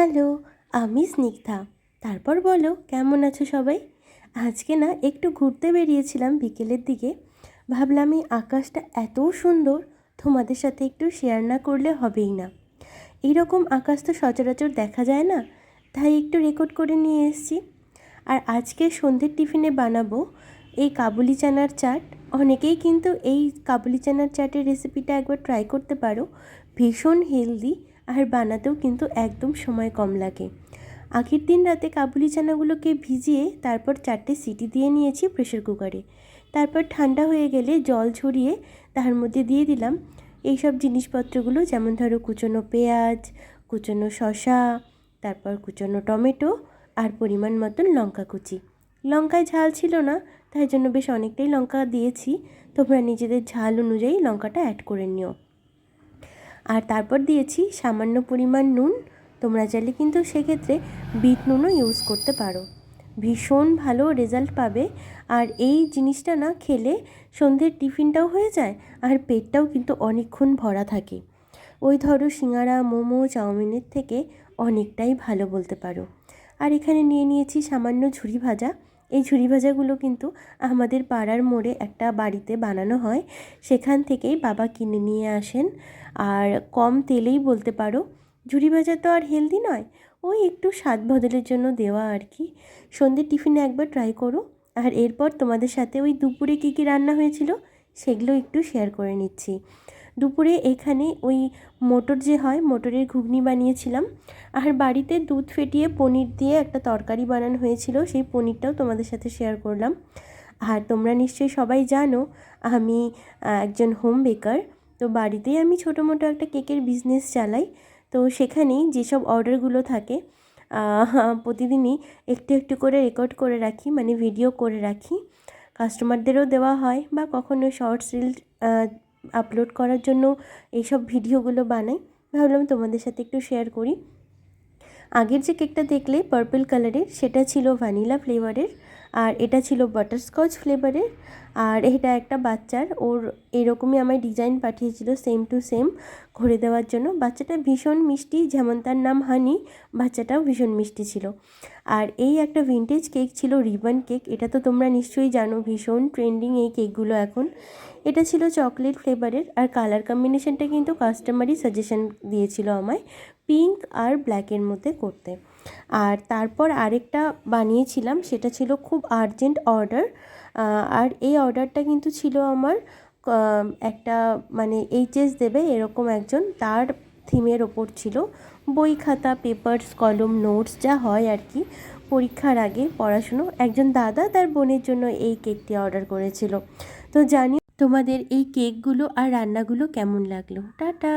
Hello, আমি স্নিগ্ধা। তারপর বলো, কেমন আছো সবাই? আজকে না একটু ঘুরতে বেরিয়েছিলাম বিকেলের দিকে। ভাবলাম এই আকাশটা এত সুন্দর, তোমাদের সাথে একটু শেয়ার না করলে হবেই না। এইরকম আকাশ তো সচরাচর দেখা যায় না, তাই একটু রেকর্ড করে নিয়ে এসেছি। আর আজকে সন্ধ্যের টিফিনে বানাবো এই কাবুলি চানার চাট। অনেকেই কিন্তু এই কাবুলি চানার চাটের রেসিপিটা একবার ট্রাই করতে পারো। ভীষণ হেলদি আর বানাতেও কিন্তু একদম সময় কম লাগে। আগের দিন রাতে কাবুলি চানাগুলোকে ভিজিয়ে তারপর চারটে সিটি দিয়ে নিয়েছি প্রেশার কুকারে। তারপর ঠান্ডা হয়ে গেলে জল ঝরিয়ে তার মধ্যে দিয়ে দিলাম এইসব জিনিসপত্রগুলো যেমন ধরো কুচনো পেঁয়াজ, কুচনো শশা তারপর কুচনো টমেটো আর পরিমাণ মতন লঙ্কা কুচি। লঙ্কায় ঝাল ছিল না, তাই জন্য বেশ অনেকটাই লঙ্কা দিয়েছি। তোমরা নিজেদের ঝাল অনুযায়ী লঙ্কাটা অ্যাড করে নিও। আর তারপর দিয়েছি সামান্য পরিমাণ নুন। তোমরা চাইলে কিন্তু সেক্ষেত্রে বিট নুনও ইউজ করতে পারো। ভীষণ ভালো রেজাল্ট পাবে। আর এই জিনিসটা না খেলে সন্ধ্যের টিফিনটাও হয়ে যায় আর পেটটাও কিন্তু অনেকক্ষণ ভরা থাকে। ওই ধরো সিঙ্গারা, মোমো, চাউমিনের থেকে অনেকটাই ভালো বলতে পারো। আর এখানে নিয়ে নিয়েছি সামান্য ঝুরি ভাজা। এই ঝুরি ভাজাগুলো কিন্তু আমাদের পাড়ার মোড়ে একটা বাড়িতে বানানো হয়। সেখান থেকেই বাবা কিনে নিয়ে আসেন। আর কম তেলেই বলতে পারো, ঝুরি ভাজা তো আর হেলদি নয়, ওই একটু স্বাদ বদলের জন্য দেওয়া আর কি। সন্ধ্যের টিফিনে একবার ট্রাই করো। আর এরপর তোমাদের সাথে ওই দুপুরে কী কী রান্না হয়েছিল, সেগুলো একটু শেয়ার করে নিচ্ছি। দুপুরে এখানে ওই মোটর যে হয়, মোটরের ঘুগনি বানিয়েছিলাম। আর বাড়িতে দুধ ফেটিয়ে পনির দিয়ে একটা তরকারি বানানো হয়েছিল, সেই পনিরটাও তোমাদের সাথে শেয়ার করলাম। আর তোমরা নিশ্চয়ই সবাই জানো, আমি একজন হোম বেকার তো বাড়িতেই আমি ছোটো মোটো একটা কেকের বিজনেস চালাই। তো সেখানেই যেসব অর্ডারগুলো থাকে প্রতিদিনই একটু একটু করে রেকর্ড করে রাখি মানে ভিডিও করে রাখি। কাস্টমারদেরও দেওয়া হয় বা কখনো শর্টস রিল আপলোড করার জন্য এইসব ভিডিওগুলো বানাই, ভাবলাম তোমাদের সাথে একটু শেয়ার করি। আগের যে কেকটা দেখলে পার্পল কালারের সেটা ছিল ভ্যানিলা ফ্লেভারের আর এটা ছিল বাটারস্কচ ফ্লেভারের আর এটা একটা বাচ্চার, ওর এরকমই আমায় ডিজাইন পাঠিয়েছিল সেম টু সেম ঘুরে দেওয়ার জন্য। বাচ্চাটা ভীষণ মিষ্টি, যেমন তার নাম হানি বাচ্চাটাও ভীষণ মিষ্টি ছিল। আর এই একটা ভিনটেজ কেক ছিল রিবন কেক এটা তো তোমরা নিশ্চয়ই জানো, ভীষণ ট্রেন্ডিং এই কেকগুলো এখন। এটা ছিল চকলেট ফ্লেভারের আর কালার কম্বিনেশনটা কিন্তু কাস্টমারই সাজেশন দিয়েছিল আমায় পিঙ্ক আর ব্ল্যাকের মধ্যে করতে। আর তারপর আরেকটা বানিয়েছিলাম, সেটা ছিল খুব আর্জেন্ট অর্ডার আর এই অর্ডারটা কিন্তু ছিল আমার একটা মানে এইচএস দেবে এরকম একজন, তার থিমের ওপর ছিল। বই খাতা পেপার্স কলম নোটস যা হয় আর কি। পরীক্ষার আগে পড়াশুনো। একজন দাদা তার বোনের জন্য এই কেকটি অর্ডার করেছিল। তো জানি তোমাদের এই কেকগুলো আর রান্নাগুলো কেমন লাগল। টাটা!